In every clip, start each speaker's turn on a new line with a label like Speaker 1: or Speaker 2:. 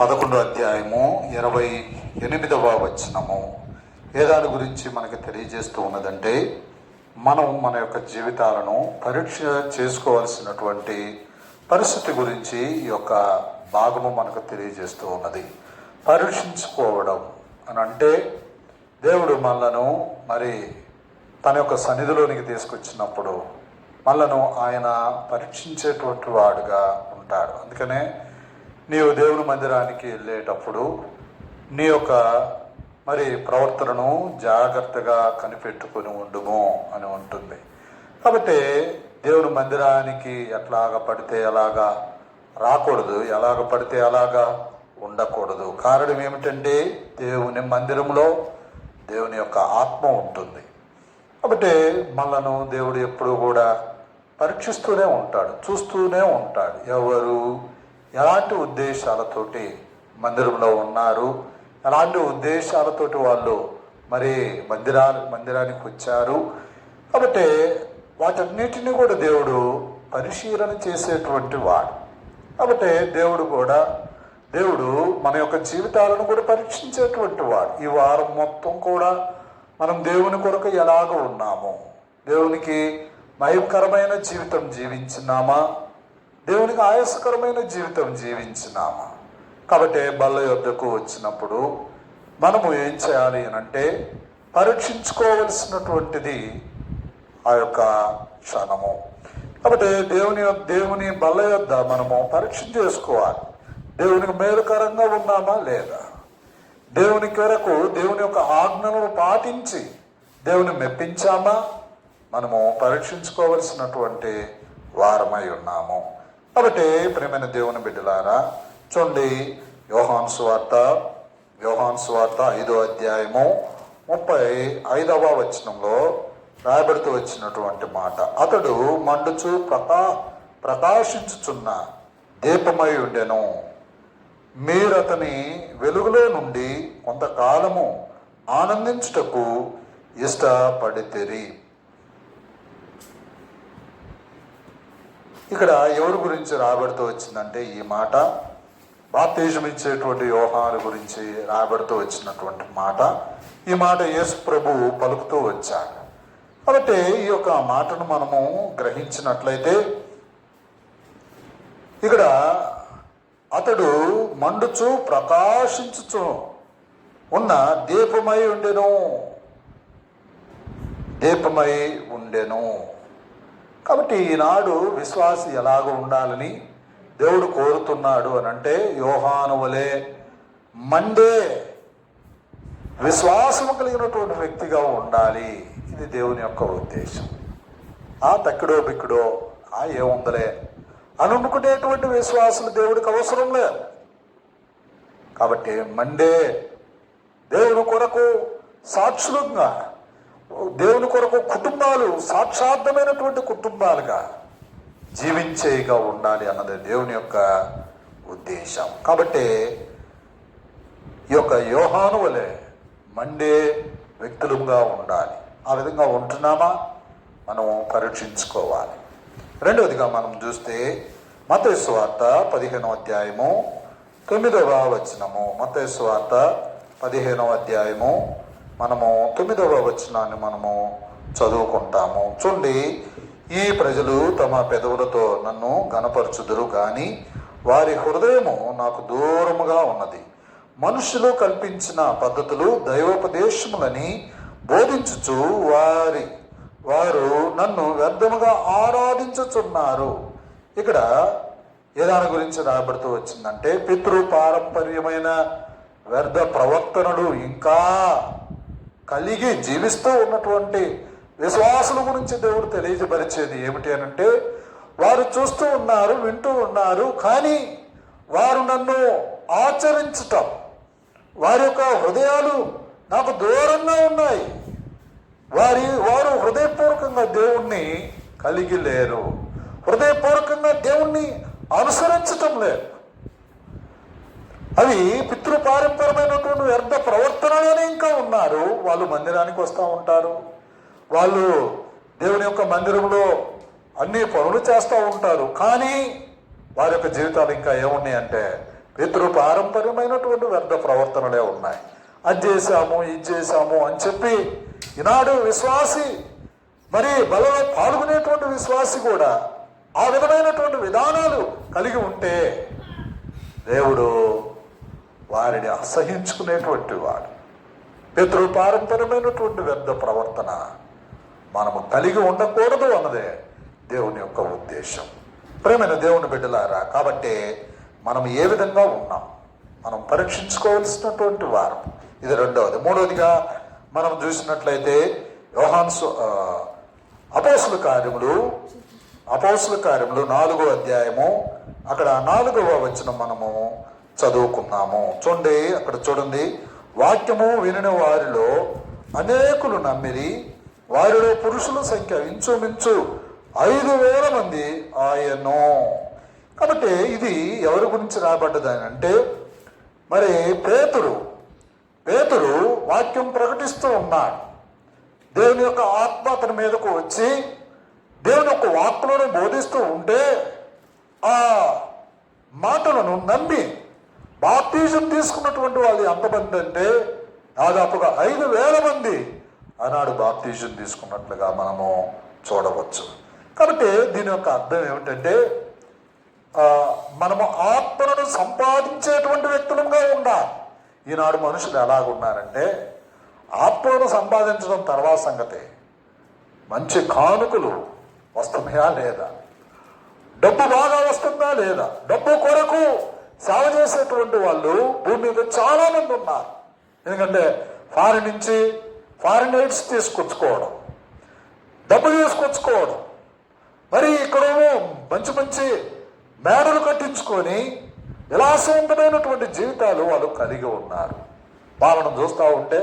Speaker 1: పదకొండో అధ్యాయము ఇరవై ఎనిమిదవ వచనము. ఏ దాని గురించి మనకి తెలియజేస్తూ ఉన్నదంటే మనం మన యొక్క జీవితాలను పరీక్ష చేసుకోవాల్సినటువంటి పరిస్థితి గురించి ఈ యొక్క భాగము మనకు తెలియజేస్తూ ఉన్నది. పరీక్షించుకోవడం అని అంటే దేవుడు మనలను మరి తన యొక్క సన్నిధిలోనికి తీసుకొచ్చినప్పుడు మనలను ఆయన పరీక్షించేటువంటి వాడుగా ఉంటాడు. అందుకనే నీవు దేవుని మందిరానికి వెళ్ళేటప్పుడు నీ యొక్క మరి ప్రవర్తనను జాగ్రత్తగా కనిపెట్టుకుని ఉండుము అని ఉంటుంది. కాబట్టి దేవుని మందిరానికి ఎట్లాగ పడితే అలాగా రాకూడదు ఎలాగ పడితే అలాగా ఉండకూడదు. కారణం ఏమిటంటే దేవుని మందిరంలో దేవుని యొక్క ఆత్మ ఉంటుంది. కాబట్టి మనను దేవుడు ఎప్పుడు కూడా పరీక్షిస్తూనే ఉంటాడు చూస్తూనే ఉంటాడు. ఎవరు ఎలాంటి ఉద్దేశాలతోటి మందిరంలో ఉన్నారు? ఎలాంటి ఉద్దేశాలతోటి వాళ్ళు మరి మందిరా మందిరానికి వచ్చారు? కాబట్టి వాటన్నిటిని కూడా దేవుడు పరిశీలన చేసేటువంటి వాడు. కాబట్టి దేవుడు కూడా దేవుడు మన యొక్క జీవితాలను కూడా పరీక్షించేటువంటి వాడు. ఈ వారం మొత్తం కూడా మనం దేవుని కొరకు ఎలాగ ఉన్నాము? దేవునికి మహిమకరమైన జీవితం జీవించినామా? దేవునికి ఆయాసకరమైన జీవితం జీవించినామా? కాబట్టి బల్ల యొద్దకు వచ్చినప్పుడు మనము ఏం చేయాలి అని అంటే పరీక్షించుకోవలసినటువంటిది ఆ యొక్క క్షణము. కాబట్టి దేవుని దేవుని బల్ల యొద్ద మనము పరీక్ష చేసుకోవాలి. దేవునికి మేలుకరంగా ఉన్నామా లేదా? దేవుని కొరకు దేవుని యొక్క ఆజ్ఞలను పాటించి దేవుని మెప్పించామా? మనము పరీక్షించుకోవలసినటువంటి వారమై ఉన్నాము. కాబట్టి ప్రేమైన దేవుని బిడ్డలారా చూడండి యోహాన్ స్వార్త యోహాన్ స్వార్త ఐదో అధ్యాయము ముప్పై ఐదవ వచనంలో రాయబడుతూ వచ్చినటువంటి మాట. అతడు మండుచు ప్రకా ప్రకాశించుచున్న దీపమై ఉండెను. మీరు అతని వెలుగులో నుండి కొంతకాలము ఆనందించుటకు ఇష్టపడితేరి. ఇక్కడ ఎవరి గురించి రాబడుతూ వచ్చిందంటే ఈ మాట? బాప్తేజం ఇచ్చేటువంటి యోహాను గురించి రాబడుతూ వచ్చినటువంటి మాట. ఈ మాట యేసు ప్రభు పలుకుతూ వచ్చాడు. కాబట్టి ఈ యొక్క మాటను మనము గ్రహించినట్లయితే ఇక్కడ అతడు మండుచు ప్రకాశించుచు ఉన్న దీపమై ఉండెను. దీపమై ఉండెను. కాబట్టి ఈనాడు విశ్వాసి ఎలాగో ఉండాలని దేవుడు కోరుతున్నాడు అని అంటే యోహానువలే మండే విశ్వాసము కలిగినటువంటి వ్యక్తిగా ఉండాలి. ఇది దేవుని యొక్క ఉద్దేశం. ఆ తక్కిడో బిక్కుడో ఆ ఏముందలే అని అనుకునేటువంటి విశ్వాసులు దేవుడికి అవసరం లేదు. కాబట్టి మండే దేవుని కొరకు సాక్షులుగా దేవుని కొరకు కుటుంబాలు సాక్షార్థమైనటువంటి కుటుంబాలుగా జీవించేగా ఉండాలి అన్నది దేవుని యొక్క ఉద్దేశం. కాబట్టి ఈ యొక్క యోహాను వలె మండే వ్యక్తులుగా ఉండాలి. ఆ విధంగా ఉంటున్నామా? మనం పరీక్షించుకోవాలి. రెండవదిగా మనం చూస్తే మతేశ్వార్త పదిహేనవ అధ్యాయము తొమ్మిదవ వచనము. మతేశ్వార్త పదిహేనవ అధ్యాయము మనము తొమ్మిదవ వచనాన్ని మనము చదువుకుంటాము. చూడండి ఈ ప్రజలు తమ పెదవులతో నన్ను గనపరచుదురు కానీ వారి హృదయము నాకు దూరముగా ఉన్నది. మనుషులు కల్పించిన పద్ధతులు దైవోపదేశములని బోధించుచు వారి వారు నన్ను వ్యర్థముగా ఆరాధించుచున్నారు. ఇక్కడ ఏ దాని గురించి రాబడుతూ వచ్చిందంటే పితృ పారంపర్యమైన వ్యర్థ ప్రవర్తనలు ఇంకా కలిగి జీవిస్తూ ఉన్నటువంటి విశ్వాసుల గురించి దేవుడు తెలియజపరిచేది ఏమిటి అనంటే వారు చూస్తూ ఉన్నారు వింటూ ఉన్నారు కానీ వారు నన్ను ఆచరించటం వారి యొక్క హృదయాలు నాకు దూరంగా ఉన్నాయి. వారి వారు హృదయపూర్వకంగా దేవుణ్ణి కలిగి లేరు. హృదయపూర్వకంగా దేవుణ్ణి అనుసరించటం లేదు. అవి పితృపారంపరమైనటువంటి వ్యర్థ ప్రవర్తనలోనే ఇంకా ఉన్నారు. వాళ్ళు మందిరానికి వస్తూ ఉంటారు. వాళ్ళు దేవుని యొక్క మందిరంలో అన్ని పనులు చేస్తూ ఉంటారు. కానీ వారి యొక్క జీవితాలు ఇంకా ఏమున్నాయి అంటే పితృ పారంపర్యమైనటువంటి వ్యర్థ ప్రవర్తనలే ఉన్నాయి. అది చేశాము ఇది చేశాము అని చెప్పి ఈనాడు విశ్వాసి మరి బలలో పాల్గొనేటువంటి విశ్వాసి కూడా ఆ విధమైనటువంటి విధానాలు కలిగి ఉంటే దేవుడు వారిని అసహించుకునేటువంటి వాడు. పితృపారంపరమైనటువంటి వ్యర్థ ప్రవర్తన మనము కలిగి ఉండకూడదు అన్నదే దేవుని యొక్క ఉద్దేశం. ప్రేమైన దేవుని బిడ్డలారా కాబట్టి మనం ఏ విధంగా ఉన్నాం? మనం పరీక్షించుకోవాల్సినటువంటి వారం. ఇది రెండవది. మూడవదిగా మనం చూసినట్లయితే యోహాన్సు అపోసుల కార్యములు అపోసుల కార్యములు నాలుగో అధ్యాయము. అక్కడ నాలుగవ వచనం మనము చదువుకున్నాము. చూడండి అక్కడ చూడండి. వాక్యము వినిన వారిలో అనేకులు నమ్మిరి వారిలో పురుషుల సంఖ్య ఇంచుమించు ఐదు వేల మంది ఆయను. కాబట్టి ఇది ఎవరి గురించి రాబడ్డదని అంటే మరి పేతురు. పేతురు వాక్యం ప్రకటిస్తూ ఉన్నాడు. దేవుని యొక్క ఆత్మ అతని మీదకు వచ్చి దేవుని యొక్క వాక్కులను బోధిస్తూ ఉంటే ఆ మాటలను నమ్మి బాప్తీజం తీసుకున్నటువంటి వాళ్ళు ఎంతమంది అంటే దాదాపుగా ఐదు వేల మంది. ఆనాడు బాప్తీజం తీసుకున్నట్లుగా మనము చూడవచ్చు. కాబట్టి దీని యొక్క అర్థం ఏమిటంటే మనము ఆత్మను సంపాదించేటువంటి వ్యక్తులుగా ఉండాలి. ఈనాడు మనుషులు ఎలాగున్నారంటే ఆత్మను సంపాదించడం తర్వాత సంగతి మంచి కానుకలు వస్తున్నాయా లేదా? డబ్బు బాగా వస్తుందా లేదా? డబ్బు కొరకు సేవ చేసేటువంటి వాళ్ళు భూమి మీద చాలా మంది ఉన్నారు. ఎందుకంటే ఫారిన్ నుంచి ఫారిన్ ఎయిడ్స్ తీసుకొచ్చుకోవడం డబ్బు తీసుకొచ్చుకోవడం మరి ఇక్కడేమో మంచి మంచి మేడలు కట్టించుకొని విలాసవంతమైనటువంటి జీవితాలు వాళ్ళు కలిగి ఉన్నారు. వాళ్ళను చూస్తూ ఉంటే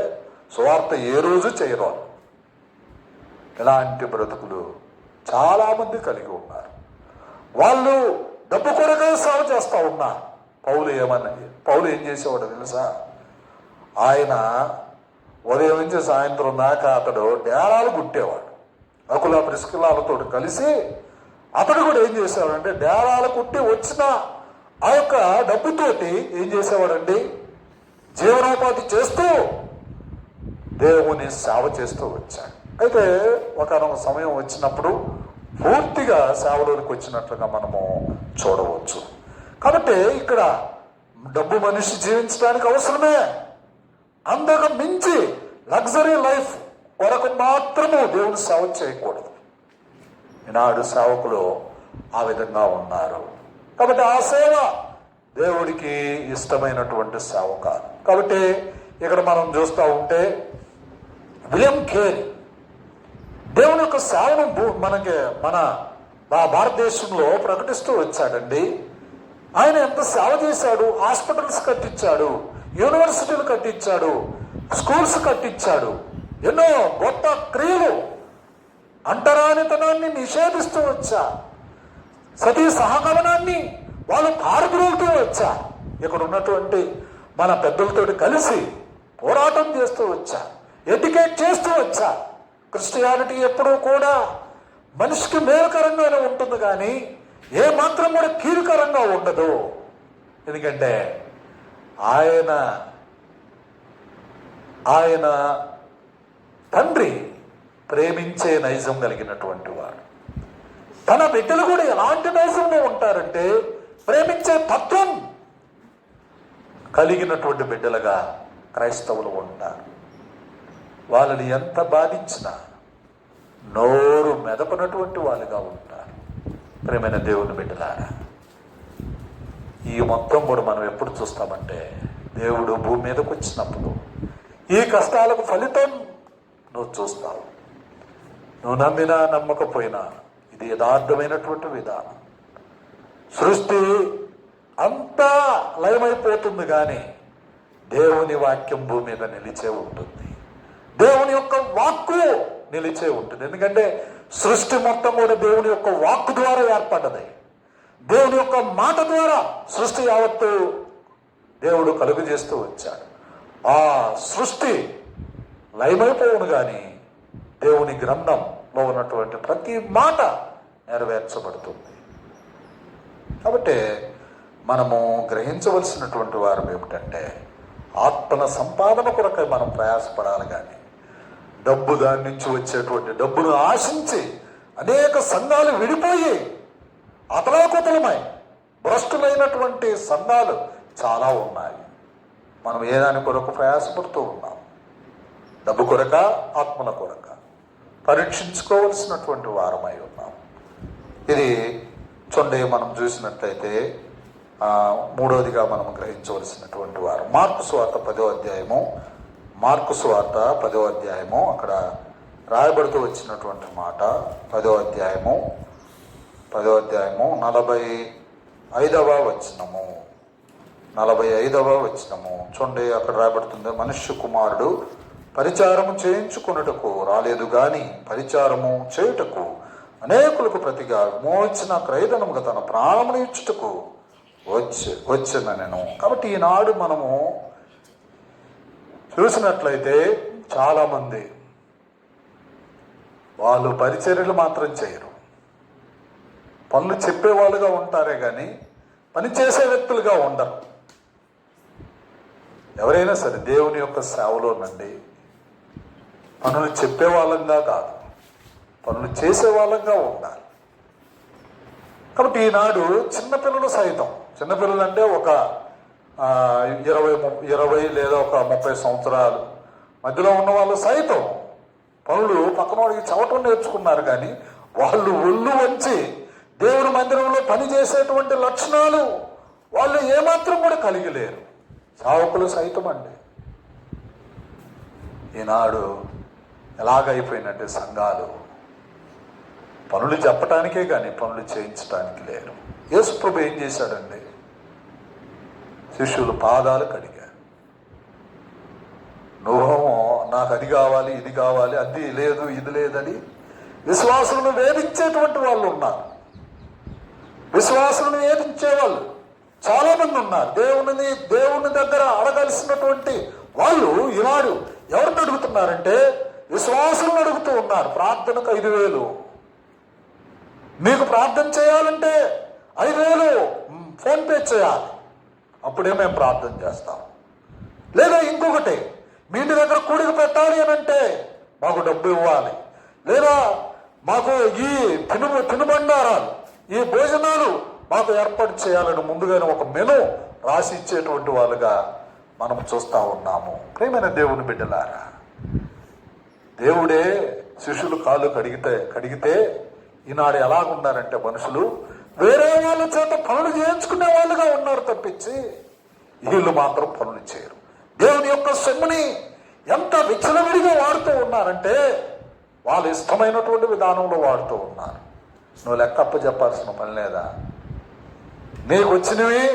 Speaker 1: సువార్త ఏ రోజు చేయరు ఇలాంటి బ్రతుకులు చాలామంది కలిగి ఉన్నారు. వాళ్ళు డబ్బు కొరకే సేవ చేస్తూ ఉన్నారు. పౌలు ఏమన్నా పౌలు ఏం చేసేవాడు తెలుసా? ఆయన ఉదయం నుంచి సాయంత్రం దాకా అతడు డేరాలు కుట్టేవాడు. అకుల ప్రిస్కిలాలతో కలిసి అతడు కూడా ఏం చేసేవాడంటే డేరాలు కుట్టి వచ్చిన ఆ యొక్క డబ్బుతోటి ఏం చేసేవాడండి జీవనోపాధి చేస్తూ దేవుని సేవ చేస్తూ వచ్చాడు. అయితే ఒకనొక సమయం వచ్చినప్పుడు పూర్తిగా సేవలోనికి వచ్చినట్లుగా మనము చూడవచ్చు. కాబట్టి ఇక్కడ డబ్బు మనిషి జీవించడానికి అవసరమే. అందరికి మించి లగ్జరీ లైఫ్ కొరకు మాత్రము దేవుని సేవ చేయకూడదు. ఈనాడు సేవకులు ఆ విధంగా ఉన్నారు. కాబట్టి ఆ సేవ దేవుడికి ఇష్టమైనటువంటి సేవ కాదు. కాబట్టి ఇక్కడ మనం చూస్తూ ఉంటే విలియం కేర్ దేవుని యొక్క సేవను మనకి మన భారతదేశంలో ప్రకటిస్తూ వచ్చాడండి. ఆయన ఎంత సేవ చేశాడు? హాస్పిటల్స్ కట్టించాడు. యూనివర్సిటీలు కట్టించాడు. స్కూల్స్ కట్టించాడు. ఎన్నో గొప్ప క్రియలు. అంటరానితనాన్ని నిషేధిస్తూ వచ్చా. సతీ సహగమనాన్ని వాళ్ళు పారద్రోలుతూ వచ్చా. ఇక్కడ ఉన్నటువంటి మన పెద్దలతో కలిసి పోరాటం చేస్తూ వచ్చా. ఎడ్యుకేట్ చేస్తూ వచ్చా. క్రిస్టియానిటీ ఎప్పుడూ కూడా మనిషికి మేలుకరంగానే ఉంటుంది కానీ ఏ మాత్రం కూడా కీలకరంగా ఉండదు. ఎందుకంటే ఆయన ఆయన తండ్రి ప్రేమించే నైజం కలిగినటువంటి వాడు. తన బిడ్డలు కూడా ఎలాంటి నైజంలో ఉంటారంటే ప్రేమించే తత్వం కలిగినటువంటి బిడ్డలుగా క్రైస్తవులు ఉంటారు. వాళ్ళని ఎంత బాధించినా నోరు మెదపనటువంటి వాళ్ళుగా ఉంటారు. ప్రేమైన దేవుని బిడ్డలారా ఈ మొత్తం కూడా మనం ఎప్పుడు చూస్తామంటే దేవుడు భూమి మీదకు వచ్చినప్పుడు ఈ కష్టాలకు ఫలితం నువ్వు చూస్తావు. నువ్వు నమ్మినా నమ్మకపోయినా ఇది యథార్థమైనటువంటి విధానం. సృష్టి అంతా లయమైపోతుంది కానీ దేవుని వాక్యం భూమి మీద నిలిచే ఉంటుంది. దేవుని యొక్క వాక్కు నిలిచే ఉంటుంది. ఎందుకంటే సృష్టి మొత్తం కూడా దేవుని యొక్క వాక్ ద్వారా ఏర్పడ్డది. దేవుని యొక్క మాట ద్వారా సృష్టి యావత్తు దేవుడు కలుగు చేస్తూ వచ్చాడు. ఆ సృష్టి లయమైపోవును కానీ దేవుని గ్రంథంలో ఉన్నటువంటి ప్రతి మాట నెరవేర్చబడుతుంది. కాబట్టి మనము గ్రహించవలసినటువంటి వారం ఏమిటంటే ఆత్మల సంపాదన కొరకై మనం ప్రయాసపడాలి కానీ డబ్బు దాని నుంచి వచ్చేటువంటి డబ్బును ఆశించి అనేక సంఘాలు విడిపోయి అతలాకుతలమై భ్రష్టులైనటువంటి సంఘాలు చాలా ఉన్నాయి. మనం ఏ దాని కొరకు ప్రయాసపడుతూ ఉన్నాం? డబ్బు కొరక ఆత్మల కొరక. పరీక్షించుకోవలసినటువంటి వారమై ఉన్నాం. ఇది చూడండి మనం చూసినట్లయితే మూడవదిగా మనం గ్రహించవలసినటువంటి వారు. మార్పు స్వార్థ పదో అధ్యాయము మార్కు స్వార్త పదో అధ్యాయము అక్కడ రాయబడుతూ వచ్చినటువంటి మాట పదో అధ్యాయము పదో అధ్యాయము నలభై ఐదవ వచనము. నలభై ఐదవ వచనము. చూడండి అక్కడ రాయబడుతుంది మనుష్య కుమారుడు పరిచారము చేయించుకున్నటకు రాలేదు గాని పరిచారము చేయుటకు అనేకులకు ప్రతిగా విమోచన క్రైదనముగా తన ప్రాణమును ఇచ్చుటకు వచ్చి వచ్చిన నేను. కాబట్టి ఈనాడు మనము చూసినట్లయితే చాలామంది వాళ్ళు పరిచర్యలు మాత్రం చేయరు. పనులు చెప్పేవాళ్ళుగా ఉంటారే కానీ పని చేసే వ్యక్తులుగా ఉండరు. ఎవరైనా సరే దేవుని యొక్క సేవలోనండి పనులు చెప్పే వాళ్ళంగా కాదు. పనులు చేసే వాళ్ళంగా ఉండాలి. కాబట్టి ఈనాడు చిన్నపిల్లలు సైతం చిన్నపిల్లలు అంటే ఒక ఇరవై ఇరవై లేదా ఒక ముప్పై సంవత్సరాలు. మధ్యలో ఉన్న వాళ్ళు సైతం పనులు పక్కన వాడికి చవటం నేర్చుకున్నారు కానీ వాళ్ళు ఒళ్ళు వంచి దేవుని మందిరంలో పనిచేసేటువంటి లక్షణాలు వాళ్ళు ఏమాత్రం కూడా కలిగి లేరు సావకులు సైతం అండి ఈనాడు ఎలాగైపోయినట్టే సంఘాలు. పనులు చెప్పటానికే కానీ పనులు చేయించడానికి లేరు. యేసు ప్రభు ఏం చేశాడండి శిష్యులు పాదాలు కడిగారు. నువ్వేమో నాకు అది కావాలి ఇది కావాలి అది లేదు ఇది లేదని విశ్వాసులను వేధించేటువంటి వాళ్ళు ఉన్నారు. విశ్వాసులను వేధించేవాళ్ళు చాలామంది చాలా మంది ఉన్నారు. దేవుని దేవుని దగ్గర అడగాల్సినటువంటి వాళ్ళు ఈనాడు ఎవరిని అడుగుతున్నారంటే విశ్వాసులను అడుగుతూ ఉన్నారు. ప్రార్థనకు ఐదు వేలు. మీకు ప్రార్థన చేయాలంటే ఐదు వేలు. ఫోన్పే ఫోన్ పే చేయాలి. అప్పుడే మేము ప్రార్థన చేస్తాం. లేదా ఇంకొకటి మీ ఇంటి దగ్గర కూడిక పెట్టాలి అని అంటే మాకు డబ్బు ఇవ్వాలి. లేదా మాకు ఈ తిను తినుబండారాలు ఈ భోజనాలు మాకు ఏర్పాటు చేయాలని ముందుగానే ఒక మెను రాసి ఇచ్చేటువంటి వాళ్ళుగా మనం చూస్తూ ఉన్నాము. ప్రేమైన దేవుని బిడ్డలారా దేవుడే శిష్యులు కాళ్ళు కడిగితే కడిగితే ఈనాడు ఎలాగున్నారంటే మనుషులు వేరే వాళ్ళ చేత పనులు చేయించుకునే వాళ్ళుగా ఉన్నారు తప్పించి వీళ్ళు మాత్రం పనులు చేయరు. దేవుని యొక్క సొమ్ముని ఎంత విచ్చలవిడిగా వాడుతూ ఉన్నారంటే వాళ్ళు ఇష్టమైనటువంటి విధానంలో వాడుతూ ఉన్నారు. నువ్వు లెక్క అప్ప చెప్పాల్సిన పని లేదా? నీకు వచ్చినవి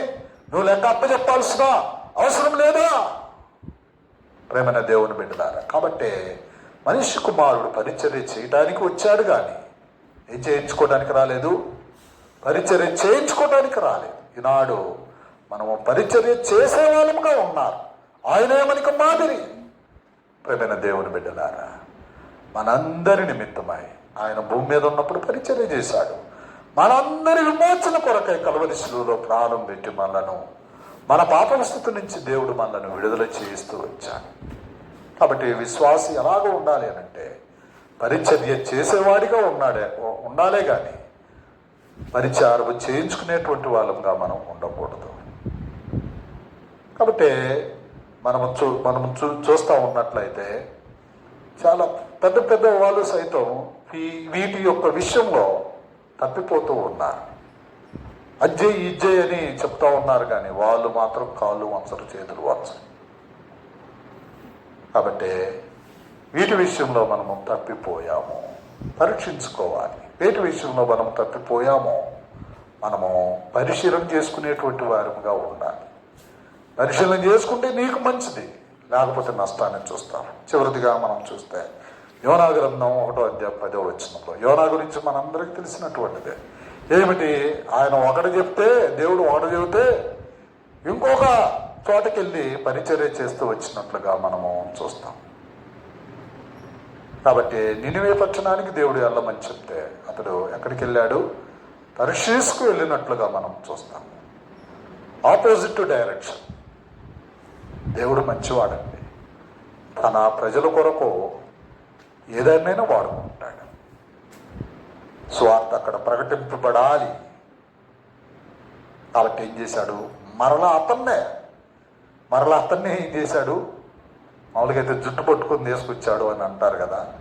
Speaker 1: నువ్వు లెక్క అప్ప చెప్పాల్సిన అవసరం లేదా? ప్రేమైన దేవుని బిడ్డలారా కాబట్టి మనిషి కుమారుడు పరిచర్య చేయడానికి వచ్చాడు కానీ ఏం చేయించుకోవడానికి రాలేదు? పరిచర్య చేయించుకోవడానికి రాలేదు. ఈనాడు మనము పరిచర్య చేసే వాళ్ళముగా ఉన్నారు. ఆయనే మనకు మాదిరి? ప్రేమైన దేవుని బిడ్డలారా మనందరి నిమిత్తమై ఆయన భూమి మీద ఉన్నప్పుడు పరిచర్య చేశాడు. మనందరి విమోచన కొరకై కలవరి శిలువలో ప్రాణం పెట్టి మనలను మన పాప స్థితి నుంచి దేవుడు మనలను విడుదల చేయిస్తూ వచ్చాడు. కాబట్టి విశ్వాసి ఎలాగ ఉండాలి అనంటే అంటే పరిచర్య చేసేవాడిగా ఉన్నాడే ఉండాలే కానీ పరిచారం చేయించుకునేటువంటి వాళ్ళంగా మనం ఉండకూడదు. కాబట్టి మనము చూ మనము చూ చూస్తూ ఉన్నట్లయితే చాలా పెద్ద పెద్ద వాళ్ళు సైతం ఈ వీటి యొక్క విషయంలో తప్పిపోతూ ఉన్నారు. అజ్జయ్ ఇజ్జే అని చెప్తా ఉన్నారు కానీ వాళ్ళు మాత్రం కాళ్ళు వంచరు చేతులు వంచరు. కాబట్టి వీటి విషయంలో మనము తప్పిపోయాము. పరీక్షించుకోవాలి. ఏటి విషయంలో మనం తప్పిపోయామో మనము పరిశీలన చేసుకునేటువంటి వారముగా ఉండాలి. పరిశీలన చేసుకుంటే నీకు మంచిది లేకపోతే నష్టాన్ని చూస్తాం చివరిదిగా మనం చూస్తే యోనా గ్రంథం ఒకటో అధ్యాయ పదో వచ్చినప్పుడు యోనా గురించి మనందరికి తెలిసినటువంటిదే. ఏమిటి? ఆయన ఒకటి చెప్తే దేవుడు ఒకటి చెబితే ఇంకొక చోటకెళ్ళి పరిచర్య చేస్తూ వచ్చినట్లుగా మనము చూస్తాం. కాబట్టి నినివే పట్టణానికి దేవుడు వెళ్ళమని చెప్తే అతడు ఎక్కడికి వెళ్ళాడు తర్షీస్కు వెళ్ళినట్లుగా మనం చూస్తాం. ఆపోజిట్ డైరెక్షన్ దేవుడు మంచివాడండి. తన ప్రజల కొరకు ఏదైనా వాడుకుంటాడు. స్వార్థ అక్కడ ప్రకటింపబడాలి. కాబట్టి ఏం చేశాడు? మరలా అతన్నే మరలా అతన్నే ఏం చేశాడు? మామూలుగా అయితే జుట్టు పట్టుకొని తీసుకొచ్చాడు అని అంటారు కదా.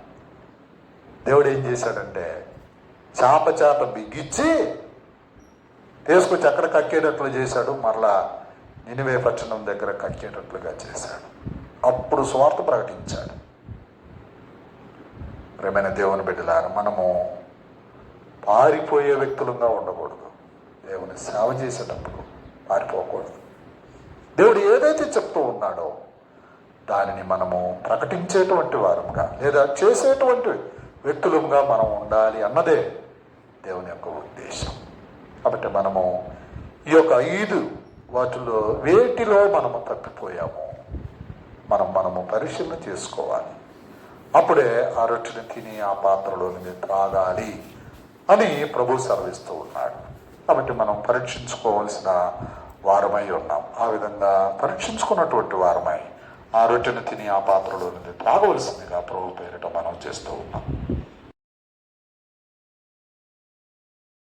Speaker 1: దేవుడు ఏం చేశాడంటే చాప చాప బిగించి తీసుకొచ్చి అక్కడ కక్కేటట్లు చేశాడు. మరలా నినివే పట్టణం దగ్గర కక్కేటట్లుగా చేశాడు. అప్పుడు స్వార్థ ప్రకటించాడు. ప్రేమైన దేవుని బిడ్డలారు మనము పారిపోయే వ్యక్తులుగా ఉండకూడదు. దేవుని సేవ చేసేటప్పుడు పారిపోకూడదు. దేవుడు ఏదైతే చెప్తూ ఉన్నాడో దానిని మనము ప్రకటించేటువంటి వారంగా లేదా చేసేటువంటి వ్యక్తులుగా మనం ఉండాలి అన్నదే దేవుని యొక్క ఉద్దేశం. కాబట్టి మనము ఈ యొక్క ఐదు వాటిలో వేటిలో మనము తప్పిపోయాము మనం మనము పరిశీలన చేసుకోవాలి. అప్పుడే ఆ రొట్టెని తిని ఆ పాత్రలోని త్రాగాలి అని ప్రభు సెలవిస్తూ ఉన్నాడు. కాబట్టి మనం పరీక్షించుకోవాల్సిన వారమై ఉన్నాం. ఆ విధంగా పరీక్షించుకున్నటువంటి వారమై ఆ రొట్టెను తిని ఆ పాత్రలో నుండి త్రాగవలసిందిగా ప్రభు పేరిట మనం చేస్తూ ఉన్నాం.